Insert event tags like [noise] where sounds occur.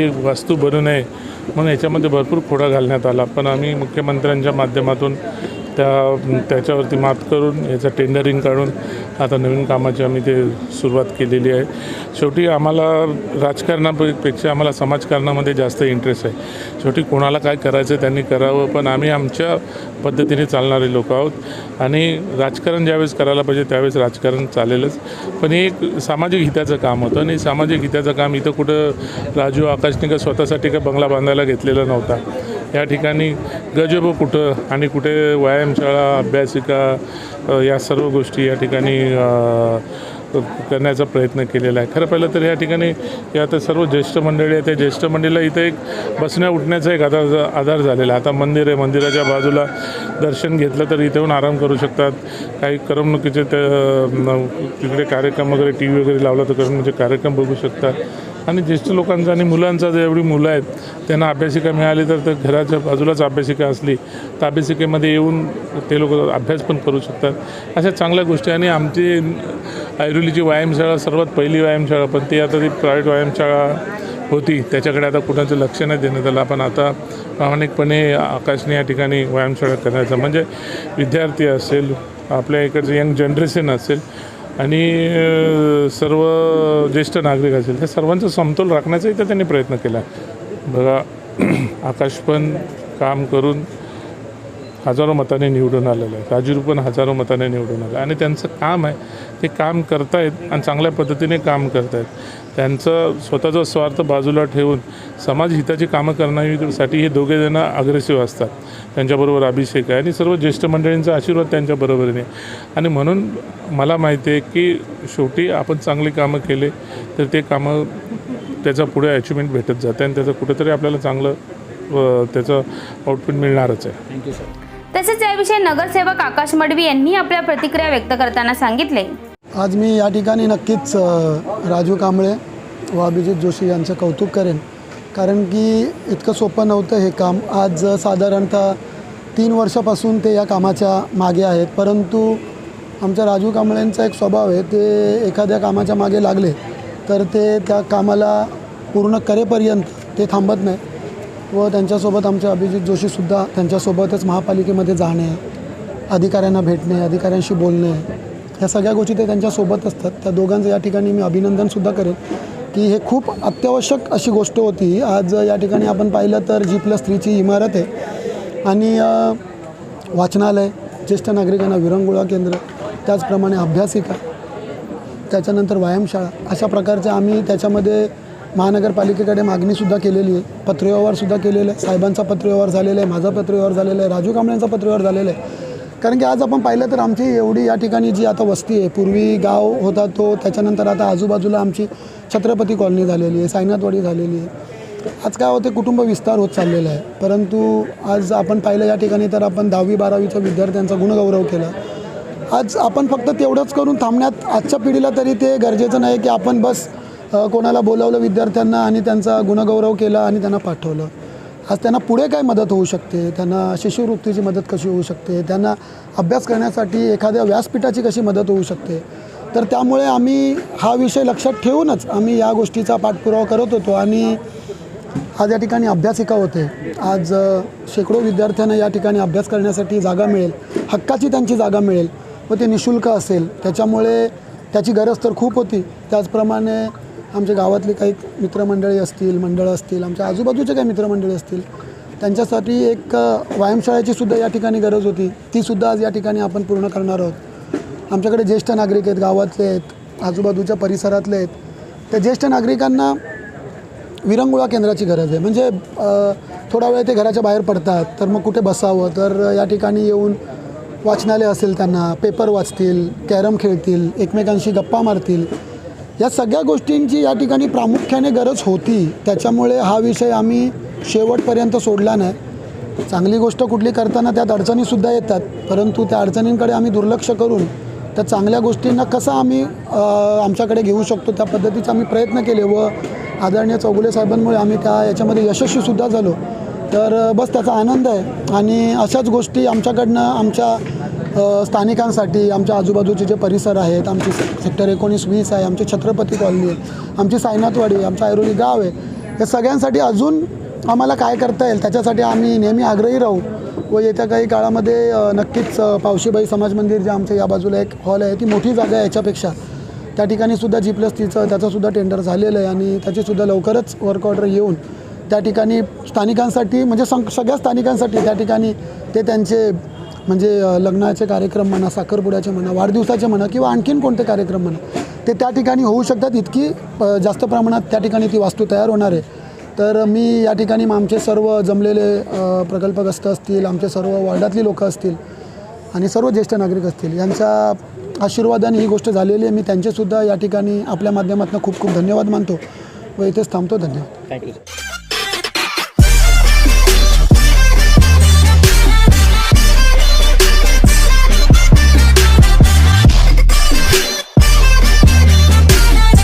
ही वास्तू बनू नये म्हणून याच्यामध्ये भरपूर खोडा घालण्यात आला. पण आम्ही मुख्यमंत्र्यांच्या माध्यमातून त्या त्याच्यावरती मात करून याचं टेंडरिंग काढून आता नवीन कामाची आम्ही ते सुरुवात केलेली आहे. शेवटी आम्हाला राजकारणापेक्षा आम्हाला समाजकारणामध्ये जास्त इंटरेस्ट आहे. शेवटी कोणाला काय करायचं त्यांनी करावं पण आम्ही आमच्या पद्धतीने चालणारे लोक आहोत. आणि राजकारण ज्यावेळेस करायला पाहिजे त्यावेळेस राजकारण चालेलच. पण हे एक सामाजिक हिताचं काम होतं आणि सामाजिक हिताचं काम इथं कुठं राजू आकाशने का स्वतःसाठी का बंगला बांधायला घेतलेला नव्हता. या ठिकाणी गजब कुठं आणि कुठे व्यायामशाळा अभ्यासिका या सर्व गोष्टी या ठिकाणी करण्याचा प्रयत्न केलेला आहे. खरं पाहिलं तर या ठिकाणी या आता सर्व ज्येष्ठ मंडळी आहे त्या ज्येष्ठ मंडळीला इथं एक बसण्या उठण्याचा एक आधार आधार झालेला आहे. आता मंदिर आहे मंदिराच्या बाजूला दर्शन घेतलं तर इथे येऊन आराम करू शकतात. काही करमणुकीचे ते तिकडे कार्यक्रम वगैरे टी व्ही वगैरे लावला तर करमणुकीचे कार्यक्रम बघू शकतात. आणि ज्येष्ठ लोकांचा आणि मुलांचा जे एवढी मुलं आहेत त्यांना अभ्यासिका मिळाली तर ते घराच्या बाजूलाच अभ्यासिका असली तर अभ्यासिकेमध्ये येऊन ते लोक अभ्यास पण करू शकतात. अशा चांगल्या गोष्टी आणि आमची ऐरोलीची व्यायामशाळा सर्वात पहिली व्यायामशाळा पण ती आता ती प्रायव्हेट व्यायामशाळा होती त्याच्याकडे आता कुणाचं लक्ष नाही देण्यात आलं. पण आता प्रामाणिकपणे आकाशने या ठिकाणी व्यायामशाळा करायचं. म्हणजे विद्यार्थी असेल आपल्या इकडचं यंग जनरेशन असेल आणि सर्व ज्येष्ठ नागरिक असेल त्या सर्वांचा समतोल राखण्याचाही तर त्यांनी प्रयत्न केला. बघा [clears throat] आकाश पण काम करून हजारो मताने निवडून आलेलं आहे. राजूर पण हजारो मताने निवडून आलं. आणि त्यांचं काम आहे ते काम करतायत आणि चांगल्या पद्धतीने काम करतायत. त्यांचं स्वतःचा स्वार्थ बाजूला ठेवून समाज हिताची कामं करण्यासाठी हे दोघेजणं अग्रेसिव्ह असतात. त्यांच्याबरोबर अभिषेक आहे आणि सर्व ज्येष्ठ मंडळींचा आशीर्वाद त्यांच्याबरोबरीने आणि म्हणून मला माहिती आहे की शेवटी आपण चांगली कामं केले तर ते कामं त्याचा पुढे अचिव्हमेंट भेटत जाते आणि त्याचं कुठेतरी आपल्याला चांगलं त्याचं आउटपुट मिळणारच आहे. थँक्यू सर तसेच याविषयी नगरसेवक आकाश मडवी यांनी आपल्या प्रतिक्रिया व्यक्त करताना सांगितले. आज मी या ठिकाणी नक्कीच राजू कांबळे व अभिजित जोशी यांचं कौतुक करेन. कारण की इतकं सोपं नव्हतं हे काम. आज साधारणतः तीन वर्षापासून ते या कामाच्या मागे आहेत. परंतु आमच्या राजू कांबळेंचा एक स्वभाव आहे ते एखाद्या कामाच्या मागे लागले तर ते त्या कामाला पूर्ण करेपर्यंत ते थांबत नाही. व त्यांच्यासोबत आमचे अभिजित जोशीसुद्धा त्यांच्यासोबतच महापालिकेमध्ये जाणे अधिकाऱ्यांना भेटणे अधिकाऱ्यांशी बोलणे ह्या सगळ्या गोष्टी ते त्यांच्यासोबत असतात. त्या दोघांचं या ठिकाणी मी अभिनंदनसुद्धा करेन की हे खूप अत्यावश्यक अशी गोष्ट होती. आज या ठिकाणी आपण पाहिलं तर जी प्लस थ्रीची इमारत आहे आणि वाचनालय ज्येष्ठ नागरिकांना विरंगुळा केंद्र त्याचप्रमाणे अभ्यासिका त्याच्यानंतर व्यायामशाळा अशा प्रकारच्या आम्ही त्याच्यामध्ये महानगरपालिकेकडे मागणीसुद्धा केलेली आहे. पत्रव्यवहारसुद्धा केलेलं आहे साहेबांचा पत्रव्यवहार झालेला आहे माझा पत्रव्यवहार झालेला आहे राजू कांबळेंचा पत्रव्यवहार झालेला आहे कारण की आज आपण पाहिलं तर आमची एवढी या ठिकाणी जी आता वस्ती आहे पूर्वी गाव होता तो त्याच्यानंतर आता आजूबाजूला आमची छत्रपती कॉलनी झालेली आहे सायनाथवाडी झालेली आहे. आज काय होते कुटुंब विस्तार होत चाललेला आहे. परंतु आज आपण पाहिलं या ठिकाणी तर आपण दहावी बारावीच्या विद्यार्थ्यांचा गुणगौरव केला. आज आपण फक्त तेवढंच करून थांबण्यात आजच्या पिढीला तरी ते गरजेचं नाही की आपण बस कोणाला बोलावलं विद्यार्थ्यांना आणि त्यांचा गुणगौरव केला आणि त्यांना पाठवलं. आज त्यांना पुढे काय मदत होऊ शकते? त्यांना शिष्यवृत्तीची मदत कशी होऊ शकते? त्यांना अभ्यास करण्यासाठी एखाद्या व्यासपीठाची कशी मदत होऊ शकते? तर त्यामुळे आम्ही हा विषय लक्षात ठेवूनच आम्ही या गोष्टीचा पाठपुरावा करत होतो आणि आज या ठिकाणी अभ्यासिका होते. आज शेकडो विद्यार्थ्यांना या ठिकाणी अभ्यास करण्यासाठी जागा मिळेल. हक्काची त्यांची जागा मिळेल व ते निशुल्क असेल. त्याच्यामुळे त्याची गरज तर खूप होती. त्याचप्रमाणे आमच्या गावातले काही मित्रमंडळी असतील मंडळं असतील आमच्या आजूबाजूचे काही मित्रमंडळी असतील त्यांच्यासाठी एक व्यायामशाळेची सुद्धा या ठिकाणी गरज होती. तीसुद्धा आज या ठिकाणी आपण पूर्ण करणार आहोत. आमच्याकडे ज्येष्ठ नागरिक आहेत गावातले आहेत आजूबाजूच्या परिसरातले आहेत. त्या ज्येष्ठ नागरिकांना विरंगुळा केंद्राची गरज आहे. म्हणजे थोडा वेळ ते घराच्या बाहेर पडतात तर मग कुठे बसावं? तर या ठिकाणी येऊन वाचनालय असेल त्यांना पेपर वाचतील कॅरम खेळतील एकमेकांशी गप्पा मारतील. या सगळ्या गोष्टींची या ठिकाणी प्रामुख्याने गरज होती. त्याच्यामुळे हा विषय आम्ही शेवटपर्यंत सोडला नाही. चांगली गोष्ट कुठली करताना त्यात अडचणीसुद्धा येतात. परंतु त्या अडचणींकडे आम्ही दुर्लक्ष करून त्या चांगल्या गोष्टींना कसं आम्ही आमच्याकडे घेऊ शकतो त्या पद्धतीचा आम्ही प्रयत्न केले व आदरणीय चौगुले साहेबांमुळे आम्ही त्या याच्यामध्ये यशस्वीसुद्धा झालो. तर बस त्याचा आनंद आहे. आणि अशाच गोष्टी आमच्याकडनं आमच्या स्थानिकांसाठी आमच्या आजूबाजूचे जे परिसर आहेत आमची सेक्टर एकोणीस वीस आहे आमची छत्रपती कॉलनी आहे आमची सायनाथवाडी आमचं ऐरोली गाव आहे. हे सगळ्यांसाठी अजून आम्हाला काय करता येईल त्याच्यासाठी आम्ही नेहमी आग्रही राहू. व येत्या काही काळामध्ये नक्कीच पावशीबाई समाज मंदिर जे आमच्या या बाजूला एक हॉल आहे ती मोठी जागा आहे याच्यापेक्षा. त्या ठिकाणी सुद्धा जी प्लस तिचं त्याचंसुद्धा टेंडर झालेलं आहे आणि त्याचीसुद्धा लवकरच वर्क ऑर्डर येऊन त्या ठिकाणी स्थानिकांसाठी म्हणजे सं सगळ्या स्थानिकांसाठी त्या ठिकाणी ते त्यांचे म्हणजे लग्नाचे कार्यक्रम म्हणा साखरपुड्याचे म्हणा वाढदिवसाचे म्हणा किंवा आणखीन कोणते कार्यक्रम म्हणा ते त्या ठिकाणी होऊ शकतात. इतकी जास्त प्रमाणात त्या ठिकाणी ती वास्तू तयार होणार आहे. तर मी या ठिकाणी आमचे सर्व जमलेले प्रकल्पग्रस्त असतील आमचे सर्व वॉर्डातली लोकं असतील आणि सर्व ज्येष्ठ नागरिक असतील यांच्या आशीर्वादाने ही गोष्ट झालेली आहे. मी त्यांचेसुद्धा या ठिकाणी आपल्या माध्यमातून खूप खूप धन्यवाद मानतो व इथेच थांबतो. धन्यवाद. थँक्यू